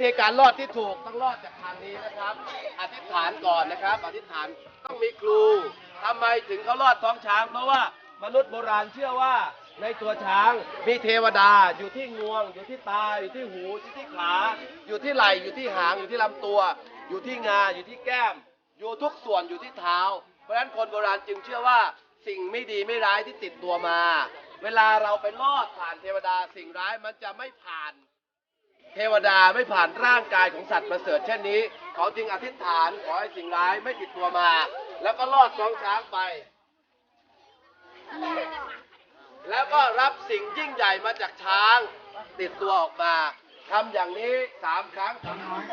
ธีการรอดที่ถูกต้องรอดจากทางนี้นะครับ อธิษฐานก่อนนะครับ อธิษฐานต้องมีครูทำไมถึงเขารอดท้องช้าง เพราะว่ามนุษย์โบราณเชื่อว่าในตัวช้างมีเทวดาอยู่ที่งวง อยู่ที่ตาอยู่ที่หูอยู่ที่ขาอยู่ที่ไหล่อยู่ที่หางอยู่ที่ลำตัว อยู่ที่งาอยู่ที่แก้ม อยู่ทุกส่วนอยู่ที่เท้า เพราะฉะนั้นคนโบราณจึงเชื่อว่าสิ่งไม่ดีไม่ร้ายที่ติดตัวมา เวลาเราไปลอดผ่านเทวดาสิ่งร้ายมันจะไม่ผ่าน เทวดาไม่ผ่านร่างกายของสัตว์ประเสริฐเช่นนี้ เขาจึงอธิษฐานขอให้สิ่งร้ายไม่ติดตัวมา แล้วก็ลอดท้องช้างไป แล้วก็รับสิ่งยิ่งใหญ่มาจากช้าง ติดตัวออกมาทำอย่างนี้สามครั้งช้างน้อย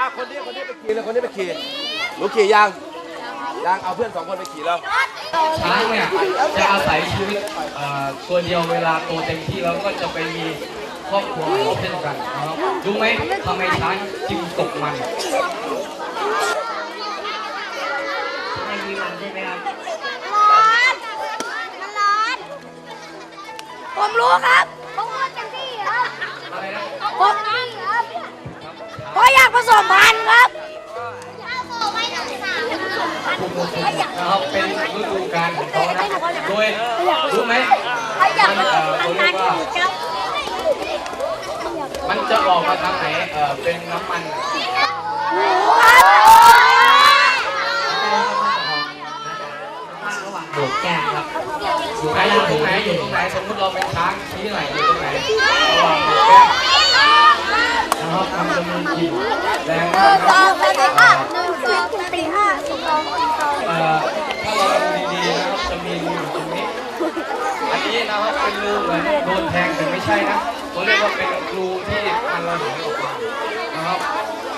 อะคนนี้คนนี้ไปขี่เลยคนนี้ไปขี่หนูขี่ยัง ยังเอาเพื่อนสองคนไปขี่แล้ว ช้างเนี่ยจะอาศัยชีวิตเอ่อตัวเดียวเวลาโตเต็มที่แล้วก็จะไปมีครอบครัวเขาเช่นกันนะครับรู้ไหมทำไมช้างจึงตกมันไม่มีมันใช่ไหมครับร้อนมันร้อนผมรู้ครับผมพูดเต็มที่ครับ อะไรนะผมนี่ครับเพราะอยากผสมพันธุ์ครับ นธุ์อยากนะครับเป็นฤดูกาลของเขานะโดยรู้ไหมอยากมันเอ่มอพันเขาเรียกว่ามันจะออกมาทางไหนเอ่อเป็นน้ำมันหมูครับโดดแก้มครับอยู่ไหนอยู่ตรงไหนอยู่ตรงไหนสมมติเราเป็นช้างชี้หน่อยอยู่ตรงไหนระหว่างโดดแก้มนะครับมันจะมีกลิ่นแรงมากสนะองสี่ห้า ถ้าเราดูดีๆนะครับจะมีรูอยู่ตรงนี้ อันนี้นะครับเป็นรูเหมือนโดนแทงแต่ไม่ใช่นะเขาเรียกว่าเป็นรูที่มันระเหยออกมานะครับ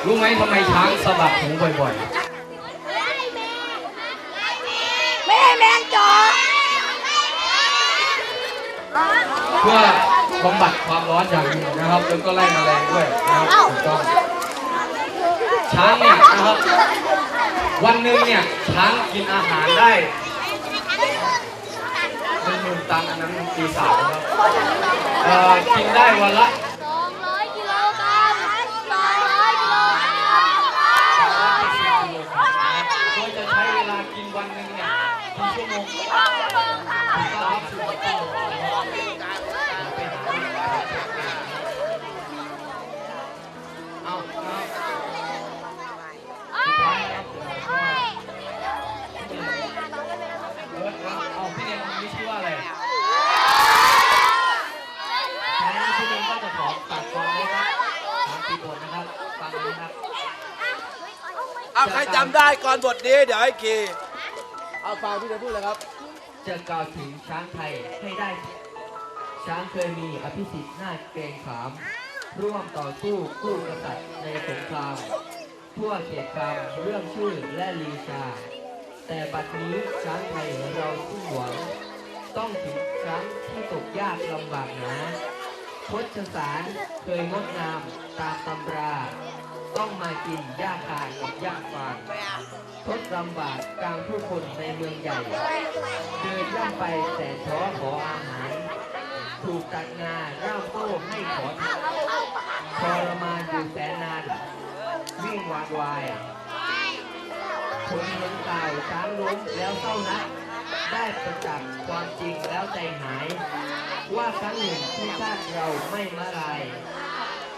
รู้ไหมทำไมช้างสะบัดหูบ่อยๆไม่ให้แมงจอเพื่อบำบัดความร้อนอย่างหนึ่งนะครับแล้วก็ไล่แมลงด้วยนะครับถูกต้องช้างเนี่ยนะครับ วันหนึ่งเนี่ยช้างกินอาหารได้หนึ่งหมื่นตันอันนั้นปีสามนะครับกินได้วันละ เอาใครจำได้ก่อนบทนี้เดี๋ยวให้ขี่เอาฟังพี่จะพูดเลยครับ จะกล่าวถึงช้างไทยให้ได้ ช้างเคยมีอภิสิทธิ์หน้าเกรงขาม ร่วมต่อสู้กู้กษัตริย์ในสงคราม ทั่วเขตคามเรื่องชื่อและลีชา แต่บัดนี้ช้างไทยเราสิ้หวัง ต้องถึงครั้งที่ตกยากลำบากนาพจสารเคยงดงามตามตำรา ต้องมากินหญ้าคากับหญ้าฟางทดลำบากกลางผู้คนในเมืองใหญ่ เดินย่ำไปแต่ท้อขออาหาร ถูกตัดงาเล่าโต้ให้ขอทานทรมานอยู่แสนนาน วิ่งหวาดวายคนเห็นข่าวช้างล้มแล้วเศร้านักได้ประจักษ์ความจริงแล้วใจหาย ว่าครั้งหนึ่งที่ชาติเราไม่มาลาย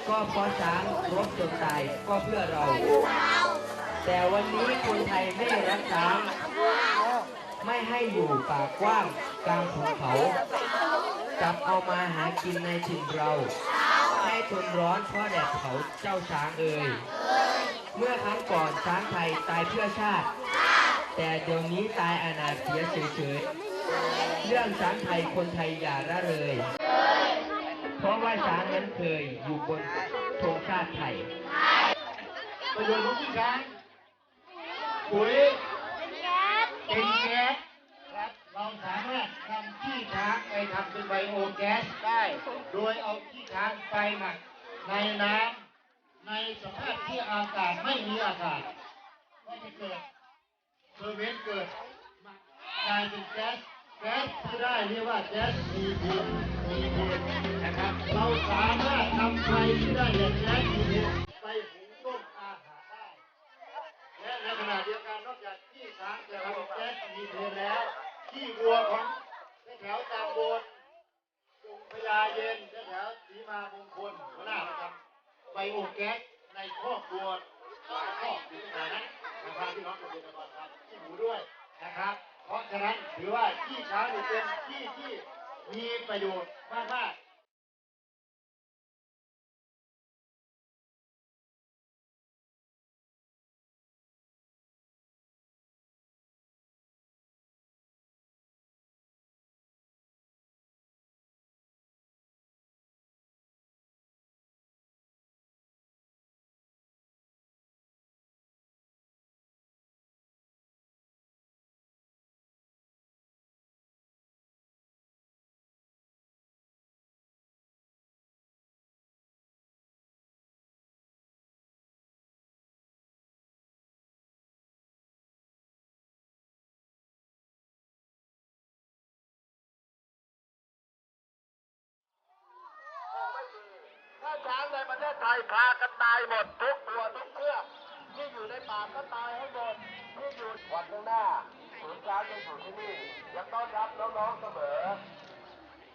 ก็เพราะช้างรบจนตายก็เพื่อเรา แต่วันนี้คนไทยไม่รักช้าง ไม่ให้อยู่ปากกว้างกลางภูเขาจับเอามาหากินในถิ่นเรา ให้ทนร้อนเพราะแดดเผาเจ้าช้างเอ่ยเมื่อครั้งก่อนช้างไทยตายเพื่อชาติ แต่เดี๋ยวนี้ตายอนาถเสียเฉยๆเรื่องช้างไทยคนไทยอย่าละเลย เพราะว่าช้างนั้นเคยอยู่บนธงชาติไทยประโยชน์ของขี้ช้างปุ๋ยเป็นแก๊สครับเราสามารถนำขี้ช้างไปทำเป็นไบโอแก๊สได้ โดยเอาขี้ช้างไปหมักในน้ำในสภาพที่อากาศไม่มีอากาศก็จะเกิดเทอร์เวนเกิดกลายเป็นแก๊สแก๊สที่ได้เรียกว่าแก๊สมีเทนมีเทนนะครับ เราสามารถนำไฟที่ได้จากแก๊สมีเทนไปหุงต้มอาหารได้ และในขณะเดียวกันนอกจากขี้ช้างจะทำแก๊สมีเทนแล้วขี้วัวของแถวตำบนลดงพญาเย็นแถวสีมามงคลหัวหน้าประจำไบโอแก๊สในครอบครัวหลายครอบอยู่ในนั้นนะครับที่น้องเกษตรกรทำขี้หมูด้วยนะครับ เพราะฉะนั้นถือว่าขี้ช้างนี่เป็นขี้ที่มีประโยชน์มากๆ ในประเทศไทยพากันตายหมดทุกตัวทุกเชือกที่อยู่ในป่าก็ตายให้หมดที่อยู่วันข้างหน้าศูนย์ช้างยังอยู่ที่นี่ยังต้อนรับน้องๆเสมอ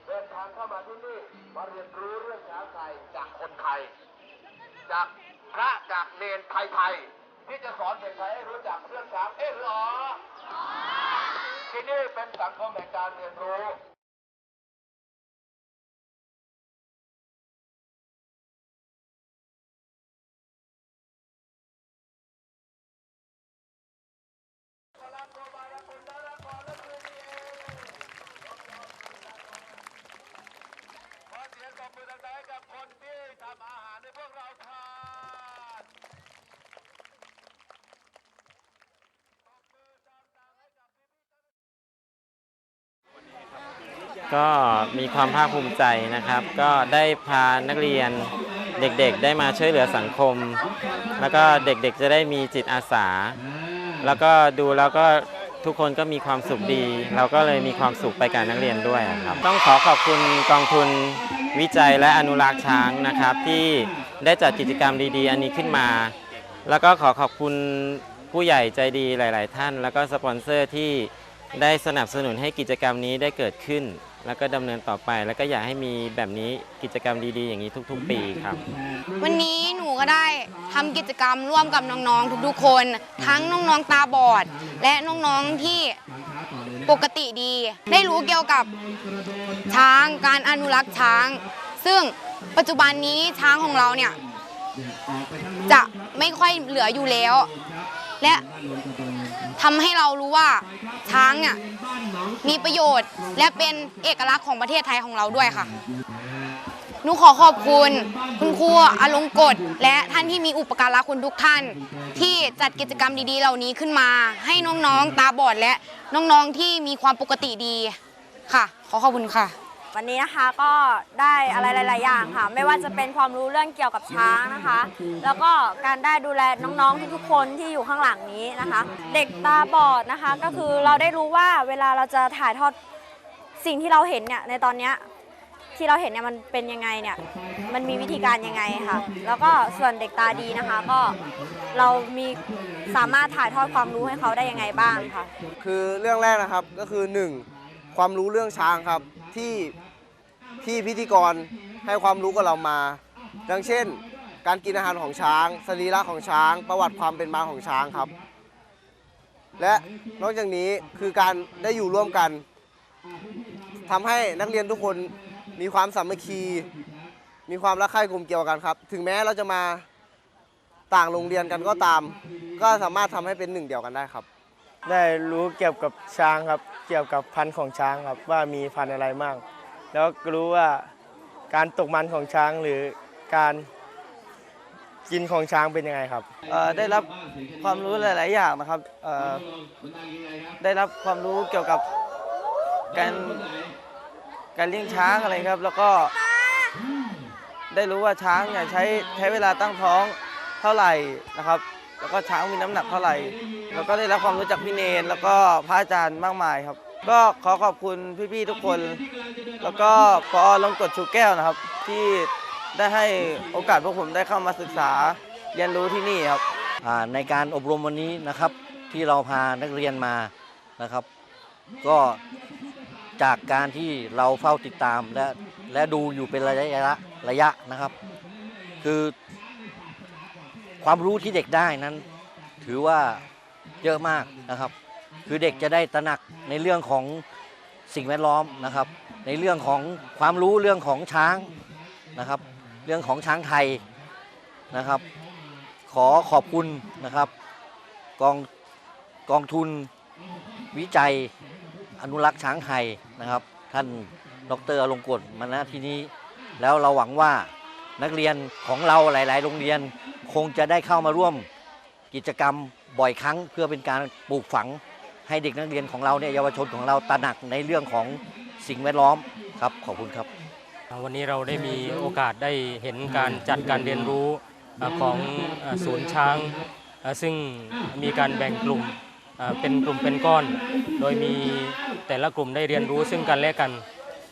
เดินทางเข้ามาที่นี่มาเรียนรู้เรื่องช้างไทยจากคนไทย จากพระจากเนนไทยๆที่จะสอนเด็กไทยให้รู้จักเรื่องช้างเอ๊ะหรอที่นี่เป็นสังคมแห่งการเรียนรู้ เราทานก็มีความภาคภูมิใจนะครับ ก็ได้พานักเรียนเด็กๆ ได้มาช่วยเหลือสังคม แล้วก็เด็กๆจะได้มีจิตอาสา แล้วก็ดูแล้วก็ทุกคนก็มีความสุขดี เราก็เลยมีความสุขไปกับนักเรียนด้วยครับ ต้องขอขอบคุณกองทุนวิจัยและอนุรักษ์ช้างนะครับที่ ได้จัดกิจกรรมดีๆ อันนี้ขึ้นมา แล้วก็ขอขอบคุณผู้ใหญ่ใจดีหลาย ๆ ท่าน แล้วก็สปอนเซอร์ที่ได้สนับสนุนให้กิจกรรมนี้ได้เกิดขึ้น แล้วก็ดำเนินต่อไป แล้วก็อยากให้มีแบบนี้กิจกรรมดี ๆ อย่างนี้ทุก ๆ ปีครับ วันนี้หนูก็ได้ทำกิจกรรมร่วมกับน้องๆทุกๆคน ทั้งน้องๆตาบอด และน้องๆที่ปกติดี ได้รู้เกี่ยวกับช้างการอนุรักษ์ช้าง ซึ่ง ปัจจุบันนี้ช้างของเราเนี่ยจะไม่ค่อยเหลืออยู่แล้ว และทำให้เรารู้ว่าช้างเนี่ยมีประโยชน์และเป็นเอกลักษณ์ของประเทศไทยของเราด้วยค่ะหนูขอขอบคุณคุณครูอลงกฎและท่านที่มีอุปการะคุณทุกท่าน ที่จัดกิจกรรมดีๆ เหล่านี้ขึ้นมา ให้น้องๆตาบอดและน้องๆที่มีความปกติดีค่ะ ขอขอบคุณค่ะ วันนี้นะคะก็ได้อะไรหลาย ๆ อย่างค่ะ ไม่ว่าจะเป็นความรู้เรื่องเกี่ยวกับช้างนะคะ แล้วก็การได้ดูแลน้อง ๆ ทุก ๆ คนที่อยู่ข้างหลังนี้นะคะ เด็กตาบอดนะคะ ก็คือเราได้รู้ว่าเวลาเราจะถ่ายทอดสิ่งที่เราเห็นเนี่ยในตอนเนี้ยที่เราเห็นเนี่ยมันเป็นยังไงเนี่ย มันมีวิธีการยังไงค่ะ แล้วก็ส่วนเด็กตาดีนะคะก็เรามีสามารถถ่ายทอดความรู้ให้เขาได้ยังไงบ้างค่ะ คือเรื่องแรกนะครับก็คือ 1. ความรู้เรื่องช้างครับที่ ที่พิธีกรให้ความรู้กับเรามา ดังเช่น การกินอาหารของช้าง สรีระของช้าง ประวัติความเป็นมาของช้างครับ และนอกจากนี้คือการได้อยู่ร่วมกันทำให้นักเรียนทุกคนมีความสามัคคี มีความรักใคร่กลมเกลี่ยวกันครับ ถึงแม้เราจะมาต่างโรงเรียนกันก็ตาม ก็สามารถทำให้เป็นหนึ่งเดียวกันได้ครับ ได้รู้เกี่ยวกับช้างครับ เกี่ยวกับพันธุ์ของช้างครับ ว่ามีพันธุ์อะไรบ้าง แล้วก็รู้ว่าการตกมันของช้างหรือการกินของช้างเป็นยังไงครับ ได้รับความรู้หลาย ๆ อย่างนะครับ ได้รับความรู้เกี่ยวกับการการเลี้ยงช้างอะไรครับ แล้วก็ได้รู้ว่าช้างเนี่ยใช้ใช้เวลาตั้งท้องเท่าไหร่นะครับ แล้วก็ช้างมีน้ำหนักเท่าไหร่ แล้วก็ได้รับความรู้จากพี่เนนแล้วก็พระอาจารย์มากมายครับ ก็ขอขอบคุณพี่ๆทุกคน แล้วก็พอลงกดชูแก้วนะครับ ที่ได้ให้โอกาสพวกผมได้เข้ามาศึกษาเรียนรู้ที่นี่ครับในการอบรมวันนี้นะครับที่เราพานักเรียนมานะครับ ก็จากการที่เราเฝ้าติดตามและและดูอยู่เป็นระยะระยะนะครับ คือความรู้ที่เด็กได้นั้น ถือว่าเยอะมากนะครับ คือเด็กจะได้ตระหนักในเรื่องของสิ่งแวดล้อมนะครับ ในเรื่องของความรู้เรื่องของช้างนะครับ เรื่องของช้างไทยนะครับ ขอขอบคุณนะครับกองกองทุนวิจัยอนุรักษ์ช้างไทยนะครับ ท่านดรอลงกฎมาณที่นี้ แล้วเราหวังว่านักเรียนของเราหลาย ๆ โรงเรียนคงจะได้เข้ามาร่วมกิจกรรมบ่อยครั้งเพื่อเป็นการปลูกฝัง ให้เด็กนักเรียนของเราเนี่ยเยาวชนของเราตระหนักในเรื่องของสิ่งแวดล้อมครับขอบคุณครับ วันนี้เราได้มีโอกาสได้เห็นการจัดการเรียนรู้เอ่อของเอ่อศูนย์ช้างเอ่อซึ่งมีการแบ่งกลุ่มเอ่อเป็นกลุ่มเป็นก้อน โดยมีแต่ละกลุ่มได้เรียนรู้ซึ่งกันและกัน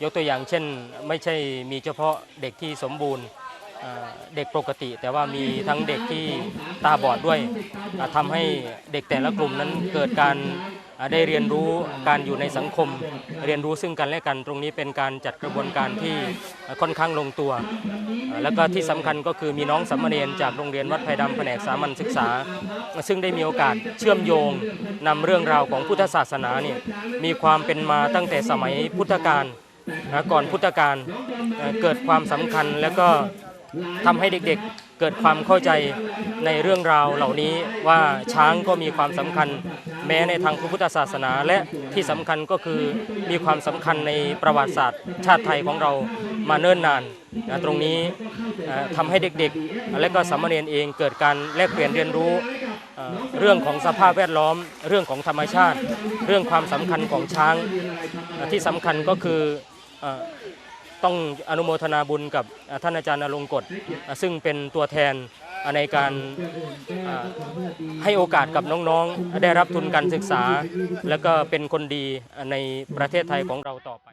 ยกตัวอย่างเช่น ไม่ใช่มีเฉพาะเด็กที่สมบูรณ์เอ่อเด็กปกติ แต่ว่ามีทั้งเด็กที่ตาบอดด้วยอะทำให้เด็กแต่ละกลุ่มนั้นเกิดการอะ ได้เรียนรู้การอยู่ในสังคม เรียนรู้ซึ่งกันและกันตรงนี้เป็นการจัดกระบวนการที่ค่อนข้างลงตัว แล้วก็ที่สำคัญก็คือมีน้องสามเณรจากโรงเรียนวัดไผ่ดำแผนกสามัญศึกษา ซึ่งได้มีโอกาสเชื่อมโยงนำเรื่องราวของพุทธศาสนาเนี่ยมีความเป็นมาตั้งแต่สมัยพุทธกาลก่อนพุทธกาลเอ่อเกิดความสำคัญแล้วก็ทำให้เด็กๆ เกิดความเข้าใจในเรื่องราวเหล่านี้ว่าช้างก็มีความสำคัญ แม้ในทางพระพุทธศาสนา และที่สำคัญก็คือมีความสำคัญในประวัติศาสตร์ ชาติไทยของเรามาเนิ่นนานนะตรงนี้เอ่อทำให้เด็กๆ และก็สามเณรเองเกิดการแลกเปลี่ยนเรียนรู้เรื่องของสภาพแวดล้อม เรื่องของธรรมชาติ เรื่องความสำคัญของช้างที่สำคัญก็คือ ต้องอนุโมทนาบุญกับท่านอาจารย์อลงกฎซึ่งเป็นตัวแทนในการให้โอกาสกับน้องๆ ได้รับทุนการศึกษา และก็เป็นคนดีในประเทศไทยของเราต่อไป